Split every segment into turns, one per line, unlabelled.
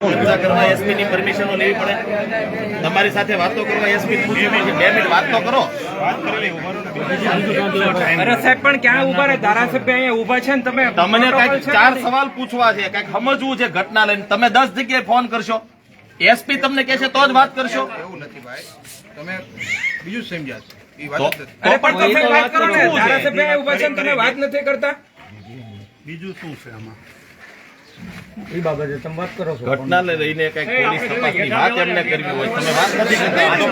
ચર્ચા કરવા એસપી ની પરમિશનો લેવી પડે? તમારી સાથે વાતો કરવા એસપી પૂછ્યું બે મિનિટ વાત તો કરો.
અરે સાહેબ પણ ક્યાં ઊભા રહે? ધારાસભ્ય અહીંયા ઊભા છે ને તમે
તમને કંઈક ચાર સવાલ પૂછવા છે કંઈક સમજવું છે ઘટના લઈને. તમે દસ જગ્યાએ ફોન કરશો. એસપી તમને કહેશે તો જ વાત કરશો.
એવું નથી ભાઈ. તમે બીજું જ સમજ્યા છો. એ
તો-
વાત નથી.
અરે પણ તમે વાત કરો ને.
શું છે?
ધારાસભ્ય અહીંયા બાબતે છે ને તમે વાત નથી કરતા
ઘટના લઈને કંઈક પોલીસ તપાસની વાત એમને કરવી હોય. તમે વાત નથી છો.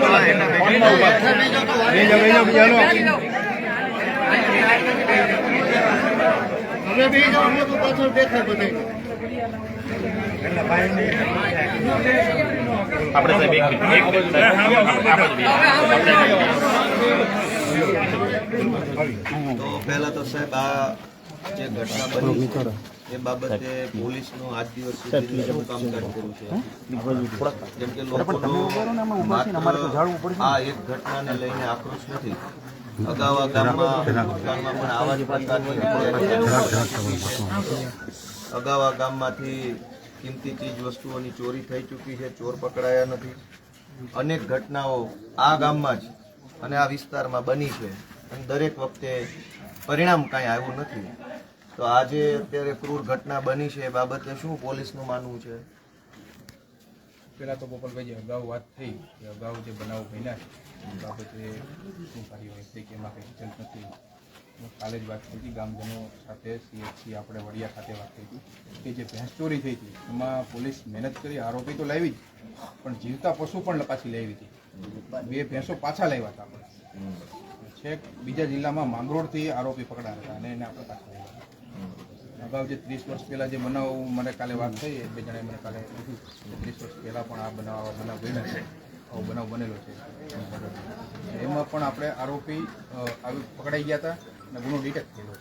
આપણે સાહેબ એક મિનિટ એક
તો પહેલા તો સાહેબ આ જે ઘટના બની છે, એ બાબતે પોલીસનું આજ દિવસ સુધી શું કામકાજ કર્યું છે? જેમ કે લોકોનો આ એક ઘટનાને લઈને આક્રોશ નથી. અગાઉ આ ગામમાં પણ આવા જ પ્રકારની અગાઉ આ ગામમાંથી કિંમતી ચીજ વસ્તુઓની ચોરી થઈ ચૂકી છે ચોર પકડાયા નથી. અનેક ઘટનાઓ આ ગામમાં જ અને આ વિસ્તારમાં બની છે. અને દરેક વખતે પરિણામ કાંઈ આવ્યું નથી. તો આજે અત્યારે ક્રૂર ઘટના બની છે એ બાબતે શું પોલીસનું માનવું છે?
પેલા તો ગોપાલભાઈ જે અગાઉ વાત થઈ કે અગાઉ જે બનાવ બન્યા છે એ બાબતે શું કાર્યવાહી હશે કે એમાં કંઈ નથી કાલે જ વાત થઈ હતી ગામજનો સાથે સીએચસી આપણે વડિયા ખાતે વાત થઈ હતી કે જે ભેંસ ચોરી થઈ હતી એમાં પોલીસ મહેનત કરી આરોપી તો લાવી જ પણ જીવતા પશુ પણ પાછી લાવી હતી. બે ભેંસો પાછા લાવ્યા હતા આપણે છેક બીજા જિલ્લામાં માંગરોળથી આરોપી પકડાયા હતા અને એને આપણે પાછા અગાઉ જે ત્રીસ વર્ષ પહેલાં જે બનાવ મને કાલે વાત થઈ બે જણાએ મને કાલે ત્રીસ વર્ષ પહેલાં પણ આ બનાવ બનાવ બન્યો છે. આવો બનાવ બનેલો છે. એમાં પણ આપણે આરોપી આવી પકડાઈ ગયા હતા અને ગુનો ડિટેક્ટ થયેલો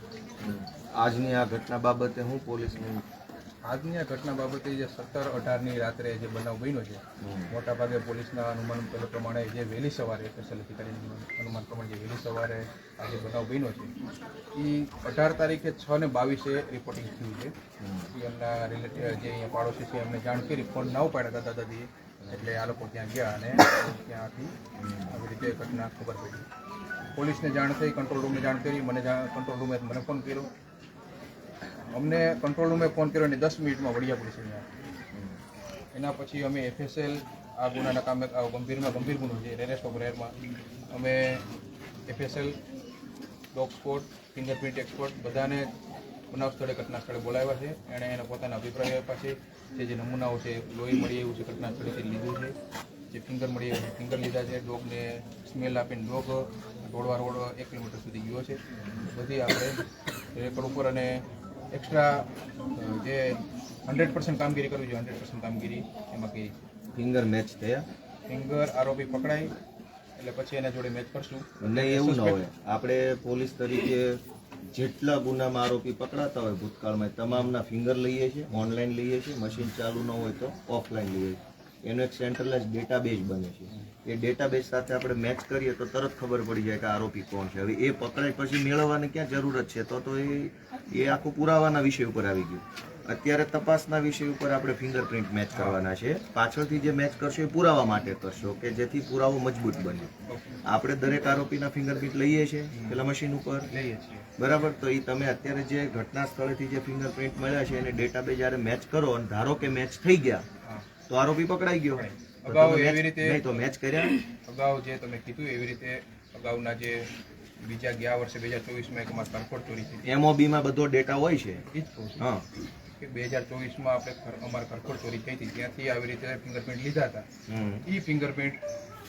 આજની આ ઘટના બાબતે હું પોલીસનું
આજની આ ઘટના બાબતે જે સત્તર અઢારની રાત્રે જે બનાવ બન્યો છે મોટાભાગે પોલીસના અનુમાન પ્રમાણે જે વહેલી સવારે સ્પેશિયલ અધિકારીનું અનુમાન પ્રમાણે જે વહેલી સવારે આ જે બનાવ બન્યો છે એ અઢાર તારીખે છ ને બાવીસે રિપોર્ટિંગ થયું છે. એમના રિલેટિવ જે અહીંયા પાડોશી છે એમને જાણ કરી ફોન ના ઉપાડ્યા દાદા દાદીએ એટલે આ લોકો ત્યાં ગયા અને ત્યાંથી આવી રીતે ઘટના ખબર પડી. પોલીસને જાણ થઈ કંટ્રોલ રૂમને જાણ કરી મને જાણ કંટ્રોલ રૂમે મને ફોન કર્યો. અમને કંટ્રોલ રૂમે ફોન કર્યો અને દસ મિનિટમાં વડિયા પોલીસ એના પછી અમે એફએસએલ આ ગુનાના કામે ગંભીરમાં ગંભીર ગુનો છે રેરેસ્ટ ઓફ અમે FSL dog spot fingerprint expert બધાને બનાવ સ્થળે, ઘટના સ્થળે બોલાવ્યા છે. એણે એના પોતાના અભિપ્રાય આપ્યા છે. જે જે નમૂનાઓ છે, લોહી મળી એવું છે, ઘટના સ્થળેથી લીધું છે. જે ફિંગર મળી આવ્યું ફિંગર લીધા છે. ડોગને સ્મેલ આપીને ડોગ ઢોળવા રોડ એક કિલોમીટર સુધી ગયો છે. બધી આપણે રેકોર્ડ ઉપર અને એક્સ્ટ્રા જે હંડ્રેડ પર્સન્ટ કામગીરી કરવી જોઈએ હંડ્રેડ પર્સન્ટ કામગીરી એમાં કરી.
ફિંગર મેચ થયા
ફિંગર આરોપી પકડાય એટલે પછી એના જોડે મેચ કરશું.
નહીં એવું ન હોય આપણે પોલીસ તરીકે જેટલા ગુનામાં આરોપી પકડાતા હોય ભૂતકાળમાં તમામના ફિંગર લઈએ છીએ ઓનલાઈન લઈએ છીએ મશીન ચાલુ ન હોય તો ઓફલાઈન લઈએ છીએ. એનો એક સેન્ટ્રલાઇઝ ડેટાબેઝ બને છે. એ ડેટાબેઝ સાથે આપણે મેચ કરીએ તો તરત ખબર પડી જાય કે આરોપી કોણ છે. હવે એ પકડાય પછી મેળવવાની ક્યાં જરૂરત છે? તો તો એ એ આખું પુરાવાના વિષય ઉપર આવી ગયું. અત્યારે તપાસના વિષય ઉપર આપણે ફિંગરપ્રિન્ટ મેચ કરવાના છે. પાછળથી જે મેચ કરશો એ પુરાવા માટે કરશો કે જેથી પુરાવો મજબૂત બને. આપણે દરેક આરોપીના ફિંગરપ્રિન્ટ લઈએ છીએ? પેલા મશીન ઉપર?
લઈએ છીએ.
બરાબર? તો એ તમે અત્યારે જે ઘટના સ્થળેથી જે ફિંગરપ્રિન્ટ મળ્યા છે એને ડેટાબેઝ જ્યારે મેચ કરો અને ધારો કે મેચ થઈ ગયા તો આરોપી પકડાઈ ગયો.
અગાઉ એવી રીતે-
નહીં તો મેચ કર્યા?
અગાઉ જે તમે કીધું એવી રીતે અગાઉના જે બીજા ગયા વર્ષે બે હજાર ચોવીસમાં એક અમારે કરકોટ ચોરી થઈ.
એમઓબી માં બધો ડેટા હોય છે.
એ જ
હા.
કે બે હજાર ચોવીસમાં આપણે અમારે કરકોટ ચોરી થઈ હતી. ત્યાંથી આવી રીતે ફિંગરપ્રિન્ટ લીધા હતા. એ ફિંગરપ્રિન્ટ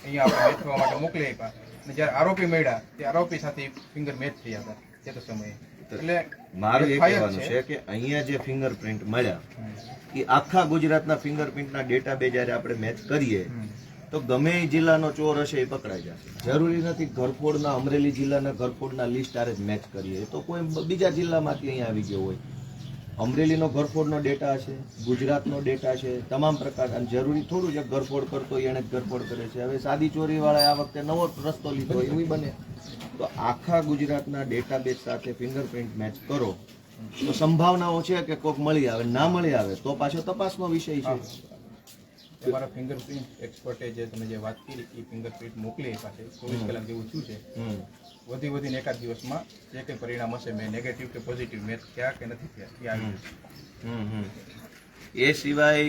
અહીંયા આપણે મેચ થવા માટે મોકલી આપ્યા. અને જ્યારે આરોપી મળ્યા તે આરોપી સાથે ફિંગર મેચ થયા હતા. તે સમયે. એટલે
મારું એ કહેવાનું છે. કે અહીંયા જે ફિંગરપ્રિન્ટ મળ્યા એ આખા ગુજરાતના ફિંગરપ્રિન્ટના ડેટાબેઝ જ્યારે આપણે મેચ કરીએ તો ગમે એ જિલ્લાનો ચોર હશે એ પકડાઈ જશે. જરૂરી નથી ઘરફોડના અમરેલી જિલ્લાના ઘરફોડના લિસ્ટ આરે જ મેચ કરીએ. તો કોઈ બીજા જિલ્લામાંથી અહીંયા આવી ગયો હોય. અમરેલીનો ઘરફોડનો ડેટા છે ગુજરાતનો ડેટા છે તમામ પ્રકાર. અને જરૂરી થોડું છે ઘરફોડ કરતો હોય એને જ ઘરફોડ કરે છે. હવે સાદી ચોરીવાળાએ આ વખતે નવો રસ્તો લીધો એવું બને. તો આખા ગુજરાતના ડેટાબેઝ સાથે ફિંગરપ્રિન્ટ મેચ કરો તો સંભાવનાઓ છે કે કોઈક મળી આવે ના મળી આવે તો પાછો તપાસનો વિષય છે.
તમારા ફિંગરપ્રિન્ટ એક્સપર્ટે જે તમે જે વાત કરી એ ફિંગરપ્રિન્ટ મોકલી એ છે ચોવીસ કલાક જેવું શું છે. વધી વધીને એકાદ દિવસમાં જે કંઈ પરિણામ હશે મેં નેગેટિવ કે પોઝિટિવ મેચ થયા કે નથી થયા એ આવી જશે.
હમ હમ. એ સિવાય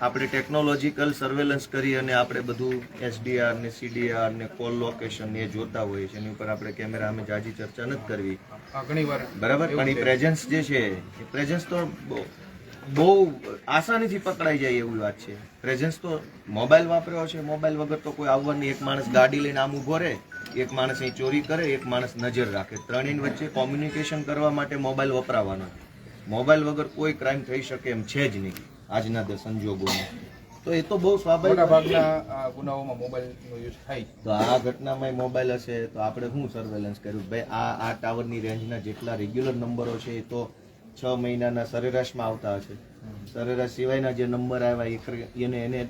આપણે ટેકનોલોજીકલ સર્વેલન્સ કરી અને આપણે બધું એસડીઆર ને સીડીઆર ને કોલ લોકેશન એ જોતા હોઈએ છીએ. એની ઉપર આપણે કેમેરા અમે જાજી ચર્ચા નથી કરવી.
ઘણી વાર
બરાબર? પણ એ પ્રેઝન્સ જે છે એ પ્રેઝન્સ તો બહુ- બહુ આસાનીથી પકડાઈ જાય એવી વાત છે. પ્રેઝન્સ તો મોબાઈલ વાપર્યો છે. મોબાઈલ વગર તો કોઈ આવવાની એક માણસ ગાડી લઈને આમ ઊભો રહે એક માણસ અહીં ચોરી કરે એક માણસ નજર રાખે. ત્રણેય વચ્ચે કોમ્યુનિકેશન કરવા માટે મોબાઈલ વપરાવાનો મોબાઈલ વગર કોઈ ક્રાઇમ થઈ શકે એમ છે જ નહીં. આજના તે સંજોગોમાં તો એ તો બહુ સ્વાભાવિક
ભાગના ગુનાઓમાં મોબાઈલનો યુઝ થાય.
તો આ ઘટનામાં મોબાઈલ હશે તો આપણે શું સર્વેલન્સ કર્યું? ભાઈ આ આ ટાવરની રેન્જના જેટલા રેગ્યુલર નંબરો છે એ તો છ મહિનાના સરેરાશમાં આવતા હશે. સરેરાશ સિવાયના જે નંબર આવ્યા એ એને એને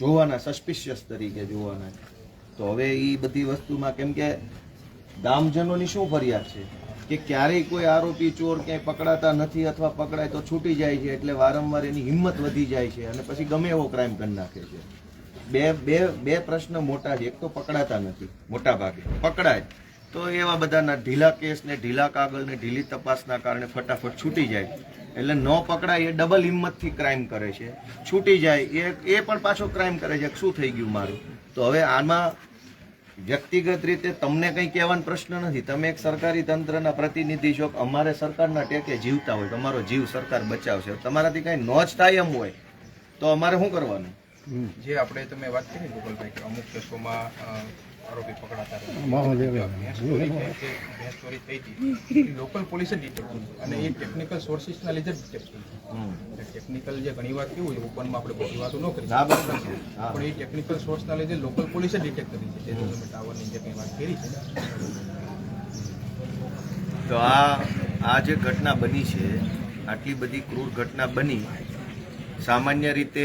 જોવાના સસ્પિશિયસ તરીકે જોવાના તો હવે એ બધી વસ્તુમાં કેમ કે ગામજનોની શું ફરિયાદ છે? કે ક્યારેય કોઈ આરોપી ચોર ક્યાંય પકડાતા નથી અથવા પકડાય તો છૂટી જાય છે એટલે વારંવાર એની હિંમત વધી જાય છે અને પછી ગમે એવો ક્રાઇમ કરી નાખે છે. બે બે બે પ્રશ્ન મોટા છે. એક તો પકડાતા નથી મોટા ભાગે પકડાય. તો એવા બધાના ઢીલા કેસ ને ઢીલા કાગળ ને ઢીલી તપાસના કારણે ફટાફટ છૂટી જાય. એટલે ન પકડાય એ ડબલ હિંમતથી ક્રાઇમ કરે છે. છૂટી જાય. એ એ પણ પાછો ક્રાઇમ કરે છે. શું થઈ ગયું મારું? તો હવે આમાં વ્યક્તિગત રીતે તમને કંઈ કહેવાનો પ્રશ્ન નથી. તમે એક સરકારી તંત્રના પ્રતિનિધિ છો અમારે સરકારના ટેકે જીવતા હોય તમારો જીવ સરકાર બચાવશે. તમારાથી કંઈ નો જ થાય એમ હોય તો અમારે શું કરવાનું?
જે આપણે તમે વાત કરી ગોપાલભાઈ કે અમુક કેસોમાં આરોપી પકડાતા ભેંસ ચોરી થઈ થઈ હતી લોકલ પોલીસે ડિટેક્ટ અને એ ટેકનિકલ સોર્સિસના લીધે ડિટેક્ટ કરી
હમ.
ટેકનિકલ જે ઘણી વાર કેવું છે ઓપનમાં આપણે બધી વાતો ન કરી. પણ એ ટેકનિકલ સોર્સના લીધે લોકલ પોલીસે ડિટેક્ટ કરી છે. જે તમે ટાવરની જે કંઈ વાત કરી છે
તો આ આ જે ઘટના બની છે આટલી બધી ક્રૂર ઘટના બની સામાન્ય રીતે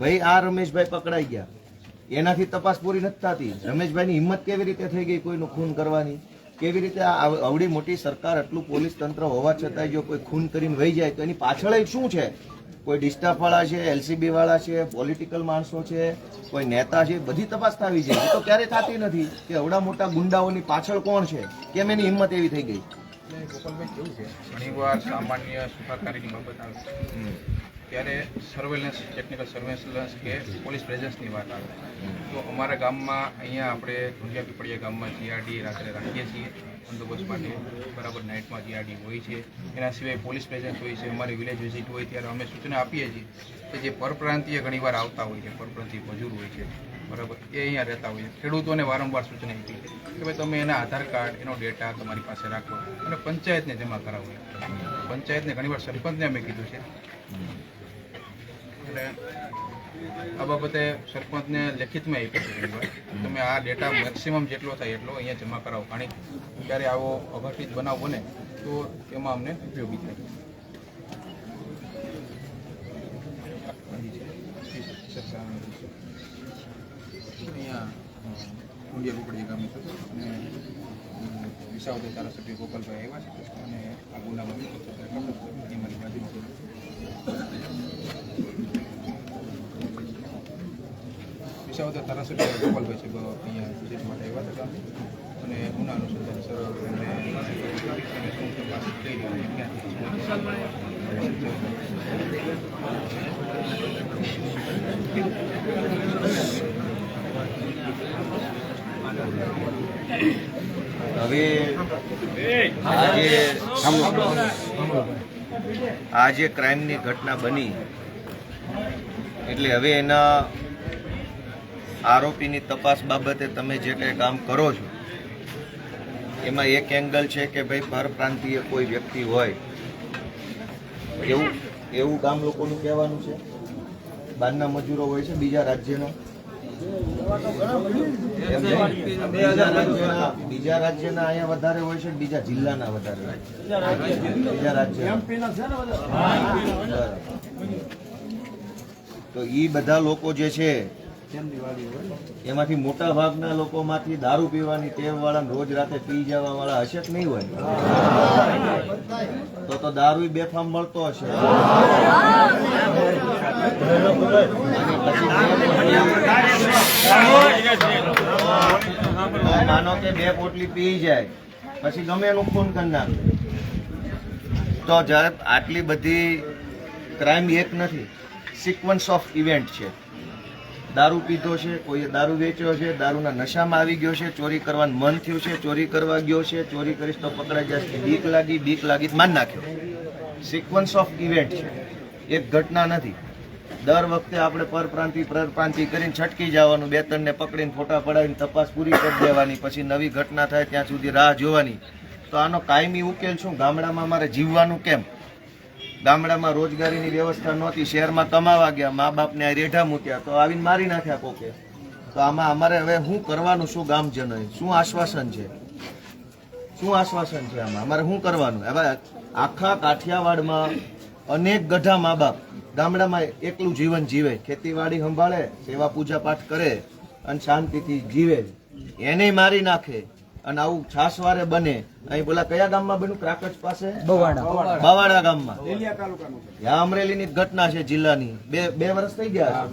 ભાઈ આ રમેશભાઈ પકડાઈ ગયા. એનાથી તપાસ પૂરી નથી થતી. રમેશભાઈની હિંમત કેવી રીતે થઈ ગઈ કોઈનું ખૂન કરવાની? કેવી રીતે આવડી મોટી સરકાર આટલું પોલીસ તંત્ર હોવા છતાંય જો કોઈ ખૂન કરીને વહી જાય તો એની પાછળ શું છે? કોઈ ડિસ્ટર્બ વાળા છે એલસીબી વાળા છે પોલિટિકલ માણસો છે કોઈ નેતા છે બધી તપાસ થવી છે એ તો ક્યારેય થતી નથી કે અવડા મોટા ગુંડાઓની પાછળ કોણ છે? કેમ એની હિંમત એવી થઈ ગઈ?
ગોપાલભાઈ કેવું છે? ઘણીવાર સામાન્ય સુખાકારીની બાબત આવે ત્યારે સર્વેલન્સ ટેકનિકલ સર્વેલન્સ કે પોલીસ પ્રેઝન્સની વાત આવે. તો અમારા ગામમાં અહીંયા આપણે ઢુંડિયા પીપળિયા ગામમાં જીઆરડી રાત્રે રાખીએ છીએ. બંદોબસ્ત માટે બરાબર નાઇટમાં જીઆરડી હોય છે. એના સિવાય પોલીસ પ્રેઝન્સ હોય છે, અમારી વિલેજ વિઝિટ હોય ત્યારે અમે સૂચના આપીએ છીએ કે જે પરપ્રાંતીય ઘણીવાર આવતા હોય છે, પરપ્રાંતીય મજૂર હોય છે, બરાબર, એ અહીંયા રહેતા હોય છે. ખેડૂતોને વારંવાર સૂચના આપી છે કે ભાઈ તમે એના આધાર કાર્ડ, એનો ડેટા તમારી પાસે રાખો અને પંચાયતને જમા કરાવો. પંચાયતને ઘણીવાર સરપંચને અમે કીધું છે. એટલે આ બાબતે સરપંચને લેખિતમાં આપ્યું છે તમે આ ડેટા મેક્સિમમ જેટલો થાય એટલો અહીંયા જમા કરાવો. કારણ જ્યારે આવો અઘટિત બનાવ બને, તો એમાં અમને ઉપયોગી થાય. ઊંડિયા પીપળી ગામ છે અને વિસાવદર ધારાસભ્ય ગોપાલભાઈ આવ્યા છે, અને આ ગુનામાં એ મારી બાજુમાં વિસાવદર ધારાસભ્ય ગોપાલભાઈ છે અહીંયા વિઝિટ માટે આવ્યા હતા અને ગુના અનુસંધાન સર
હવે આજે ક્રાઇમની ઘટના બની. એટલે હવે એના આરોપીની તપાસ બાબતે તમે જે કંઈ કામ કરો છો, એમાં એક એંગલ છે કે ભાઈ પરપ્રાંતીય કોઈ વ્યક્તિ હોય. એવું એવું ગામ લોકોનું કહેવાનું છે? બહારના મજૂરો હોય છે, બીજા રાજ્યના? બીજા રાજ્યના અહીંયા વધારે હોય છે, બીજા જિલ્લાના વધારે હોય બીજા રાજ્ય તો એ બધા લોકો જે છે એમાંથી મોટા ભાગના લોકોમાંથી દારૂ પીવાની ટેવ વાળા રોજ રાતે પી જવા વાળા હશે કે નહીં હોય. તો તો દારૂ બેફામ મળતો હશે. માનો કે બે પોટલી પી જાય. પછી ગમે એનું ખૂન કરી તો જ્યારે આટલી બધી ક્રાઇમ એક નથી સિક્વન્સ ઓફ ઇવેન્ટ છે. દારૂ પીધો છે, કોઈએ દારૂ વેચ્યો છે, દારૂના નશામાં આવી ગયો છે, ચોરી કરવાનું મન થયું છે, ચોરી કરવા ગયો છે, ચોરી કરીશ તો પકડાઈ જશે. બીક લાગી બીક લાગી માન નાખ્યો. સિક્વન્સ ઓફ ઇવેન્ટ છે. એક ઘટના નથી. દર વખતે આપણે પરપ્રાંતિ પરપ્રાંતિ કરીને છટકી જવાનું, બે ત્રણને પકડીને ફોટા પડાવીને તપાસ પૂરી કરી દેવાની, પછી નવી ઘટના થાય, ત્યાં સુધી રાહ જોવાની. તો આનો કાયમી ઉકેલ શું? ગામડામાં મારે જીવવાનું કેમ? ગામડામાં રોજગારીની વ્યવસ્થા નહોતી, શહેરમાં કમાવા ગયા મા બાપને આ રેઢા મૂક્યા, તો આવીને મારી નાખ્યા કોકે. તો આમાં અમારે હવે શું કરવાનું શું ગામજનોએ? શું આશ્વાસન છે? શું આશ્વાસન છે આમાં? અમારે શું કરવાનું? હવે આખા કાઠિયાવાડમાં અનેક ગઢા મા બાપ ગામડામાં એકલું જીવન જીવે, ખેતીવાડી સંભાળે, સેવા પૂજા પાઠ કરે અને શાંતિથી જીવે એને મારી નાખે. અને આવું છાસવારે બને. અહીં બોલા કયા ગામમાં બન્યું? ક્રાકચ પાસે? બવાડા. ગામમાં. ત્યાં અમરેલીની ઘટના છે જિલ્લાની. બે બે વર્ષ થઈ ગયા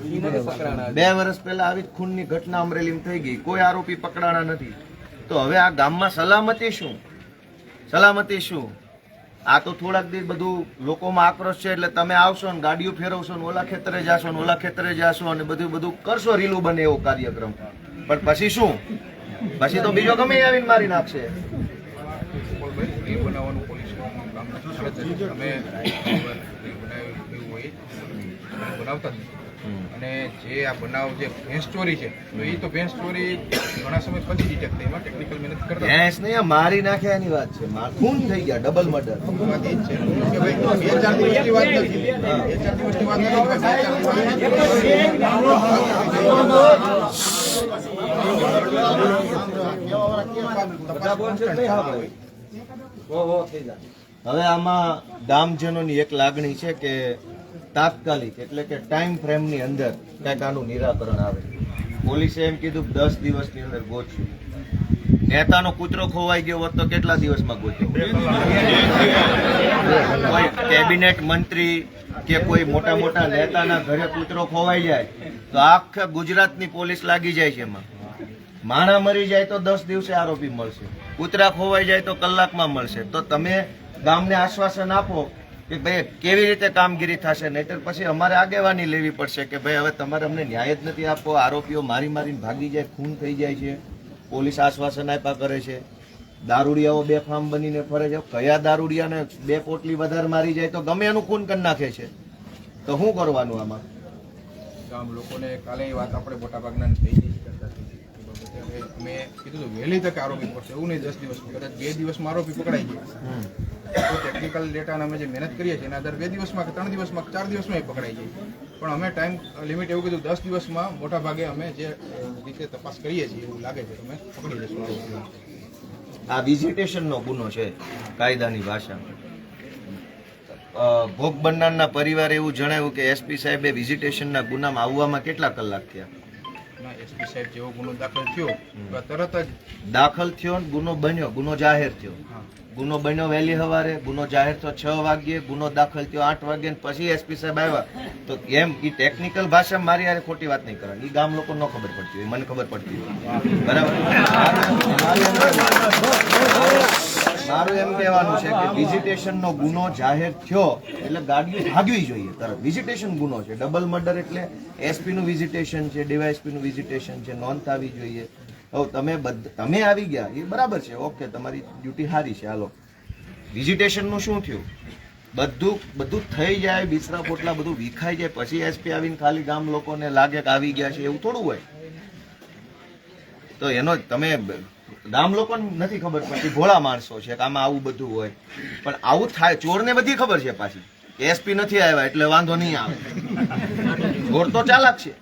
બે વર્ષ પહેલા આવી ખૂનની ઘટના અમરેલીમાં થઈ ગઈ. કોઈ આરોપી પકડાણા નથી. તો હવે આ ગામમાં સલામતી શું? સલામતી શું? આ તો થોડાક દિવસ બધું લોકોમાં આક્રોશ છે એટલે તમે આવશો ને ગાડીઓ ફેરવશો ને ઓલા ખેતરે જાશો ને ઓલા ખેતરે જાશો અને બધું બધું કરશો રીલું બને એવો કાર્યક્રમ. પણ પછી શું? પછી તો બીજો ગમે આવીને મારી નાખશે.
એ બનાવવાનું પોલીસ કામ નથી અમે હોય બનાવતા અને જે આ બનાવ જે ભેંસ ચોરી છે તો એ તો ભેંસ ચોરી ઘણા સમય પછી ડિટેક્ટ થઈ એમાં ટેકનિકલ મહેનત કરતા.
ભેંસ નહીં આ મારી નાખ્યા એની વાત છે. ખૂન થઈ ગયા ડબલ મર્ડર
વાત એ છે. કે ભાઈ બે ચાર દિવસની વાત નથી. બે ચાર દિવસની વાત નથી બે ચાર
હવે આમાં ગામજનોની એક લાગણી છે કે તાત્કાલિક એટલે કે ટાઈમ ફ્રેમની અંદર કંઈક આનું નિરાકરણ આવે. પોલીસે એમ કીધું કે દસ દિવસની અંદર ગોચ્યું નેતાનો કૂતરો ખોવાઈ ગયો હોત તો કેટલા દિવસમાં ગોચ્યો કોઈ કેબિનેટ મંત્રી કે કોઈ મોટા મોટા નેતાના ઘરે કૂતરો ખોવાઈ જાય તો આખા ગુજરાતની પોલીસ લાગી જાય છે એમાં. માણા મરી જાય તો દસ દિવસે આરોપી મળશે. કૂતરા ખોવાઈ જાય તો કલાકમાં મળશે. તો તમે ગામને આશ્વાસન આપો કે ભાઈ, કેવી રીતે કામગીરી થશે? નહીતર પછી અમારે આગેવાની લેવી પડશે કે ભાઈ, હવે તમારે અમને ન્યાય જ નથી આપવો. આરોપીઓ મારી મારીને ભાગી જાય, ખૂન થઈ જાય છે. પોલીસ આશ્વાસન આપ્યા કરે છે. દારૂડિયાઓ બે ફાર્મ બનીને ફરે છે. કયા દારૂડિયાને બે પોટલી વધારે મારી જાય તો ગમે એનું ખૂન કરી નાખે છે. તો શું કરવાનું આમાં?
ગામ લોકોને કાલે વાત આપણે મોટાભાગના ભાગના ગઈ કરતા થઈ અમે કીધું હતું વહેલી તક આરોપી પડશે એવું નહીં દસ દિવસમાં કદાચ બે દિવસમાં આરોપી પકડાઈ જાય તો ટેકનિકલ ડેટાને અમે જે મહેનત કરીએ છીએ એના આધારે બે દિવસમાં કે ત્રણ દિવસમાં ચાર દિવસમાં એ પકડાઈ જાય પણ અમે ટાઈમ લિમિટ એવું કીધું દસ દિવસમાં મોટા ભાગે અમે જે રીતે તપાસ કરીએ છીએ એવું લાગે છે તમે પકડી જશું
આ વિઝિટેશનનો ગુનો છે કાયદાની ભાષામાં. અ, ભોગ બનનારના પરિવારે એવું જણાવ્યું કે એસપી સાહેબે વિઝિટેશનના ગુનામાં આવવામાં કેટલા કલાક થયા?
ના એસપી સાહેબ જેવો ગુનો દાખલ થયો તો તરત જ
દાખલ થયો ને ગુનો બન્યો ગુનો જાહેર થયો. ગુનો બન્યો વહેલી સવારે ગુનો જાહેર થયો છ વાગ્યે ગુનો દાખલ થયો આઠ વાગ્યે ને પછી એસપી સાહેબ આવ્યા. તો એમ એ ટેકનિકલ ભાષામાં મારી યારે ખોટી વાત નહીં કરવાની એ ગામ લોકો ન ખબર પડતી હોય મને ખબર પડતી હોય. બરાબર? મારું એમ- કહેવાનું છે કે વિઝિટેશન નો ગુનો જાહેર થયો એટલે ગાડીઓ ભાગવી જોઈએ તરત. વિઝિટેશન ગુનો છે. ડબલ મર્ડર એટલે એસપી નું વિઝિટેશન છે ડીવાયએસપી નું વિઝિટેશન છે, નોંધ આવી જોઈએ. હવે તમે તમે આવી ગયા. એ બરાબર છે. ઓકે, તમારી ડ્યુટી સારી છે. હાલો. વિઝિટેશનનું શું થયું? બધું બધું થઈ જાય, બિસરા પોટલા બધું વિખાઈ જાય, પછી એસપી આવીને ખાલી ગામ લોકોને લાગે કે આવી ગયા છે, એવું થોડું હોય. તો એનો તમે ગામ લોકોને નથી ખબર પડતી ભોળા માણસો છે કે આમાં આવું બધું હોય. પણ આવું થાય ચોરને બધી ખબર છે પાછી. એસપી નથી આવ્યા એટલે વાંધો નહીં આવે. ચોર તો ચાલાક છે.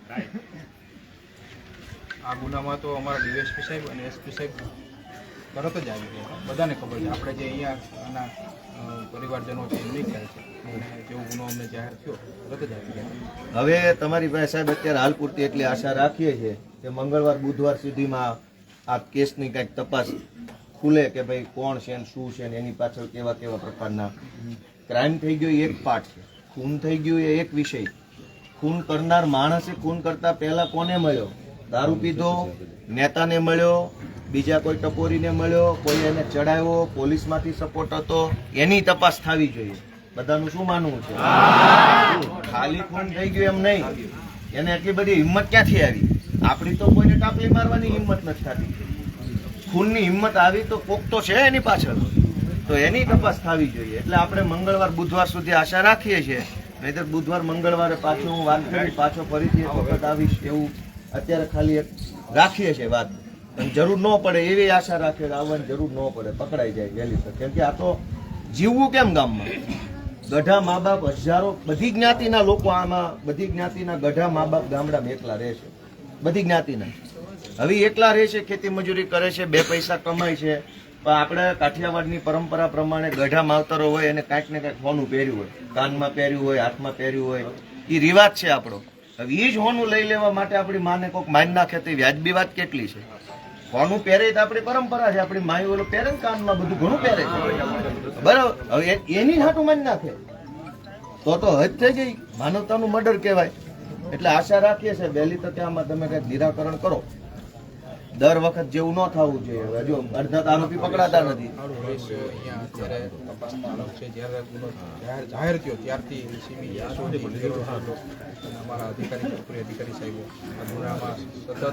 આ ગુનામાં તો અમારા ડીએસપી સાહેબ અને એસપી સાહેબ તરત જ આવી ગયા. બધાને ખબર છે. આપણે જે અહીંયા આના પરિવારજનો છે એમની ખ્યાલ છે. જેવું જેવો ગુનો અમને જાહેર થયો તરત જ આવી ગયા.
હવે તમારી પાસે સાહેબ અત્યારે હાલ પૂરતી એટલી આશા રાખીએ છીએ કે મંગળવાર બુધવાર સુધીમાં આ કેસની કંઈક તપાસ ખુલે કે ભાઈ કોણ છે ને શું છે ને એની પાછળ કેવા કેવા પ્રકારના ક્રાઇમ થઈ ગયો એ એક પાર્ટ છે. ખૂન થઈ ગયું એ એક વિષય ખૂન કરનાર માણસે ખૂન કરતા પહેલા કોને મળ્યો? દારૂ પીધો, નેતાને મળ્યો, બીજા કોઈ ટપોરીને મળ્યો, કોઈ એને ચડાવ્યો, પોલીસમાંથી સપોર્ટ હતો, એની તપાસ થવી જોઈએ. બધાનું શું માનવું છે? ખાલી ખૂન થઈ ગયું એમ નહીં. એને એટલી બધી હિંમત ક્યાંથી આવી? આપણી તો કોઈને ટાપલી મારવાની હિંમત નથી થતી. ખૂનની હિંમત આવી તો કોક તો છે એની પાછળ. તો એની તપાસ થવી જોઈએ. એટલે આપણે મંગળવાર, બુધવાર સુધી આશા રાખીએ છીએ. નહીતર બુધવાર, મંગળવારે પાછો હું વાત કરી, પાછો ફરીથી એક વખત આવીશ એવું અત્યારે ખાલી એક રાખીએ છીએ વાત. જરૂર ન પડે એવી આશા રાખે આવવાની જરૂર ન પડે. પકડાઈ જાય વહેલી તક. કેમ કે આ તો જીવવું કેમ ગામમાં? ગઢા મા બાપ હજારો, બધી જ્ઞાતિના લોકો આમાં, બધી જ્ઞાતિના ગઢા મા બાપ ગામડામાં એકલા રહે છે. બધી જ્ઞાતિના હવે એકલા રહે છે, ખેતી મજૂરી કરે છે, બે પૈસા કમાય છે, પણ આપણે કાઠિયાવાડની પરંપરા પ્રમાણે ગઢા માવતરો હોય એને કાંઈક ને કાંઈક હોનું પહેર્યું હોય. કાનમાં પહેર્યું હોય, હાથમાં પહેર્યું હોય. એ રિવાજ છે આપણો. હવે એ જ હોનું લઈ લેવા માટે આપણી માને કોઈક માન નાખે તો વ્યાજબી વાત કેટલી છે? હોનું પહેરે તો આપણી પરંપરા છે, આપણી માઈ ઓલો પહેરે કાનમાં, બધું ઘણું પહેરે છે. બરાબર? હવે એની હાટું માન નાખે. તો તો હદ થઈ ગઈ. માનવતાનું મર્ડર કહેવાય. એટલે આશા રાખીએ છીએ વહેલી તકે આમાં તમે કંઈક નિરાકરણ કરો. દર વખત જેવું ન થવું જોઈએ. હજુ અડધા આરોપી પકડાતા નથી.
જાહેર થયો. ત્યારથી અમારા અધિકારી અધિકારી સાહેબો સતત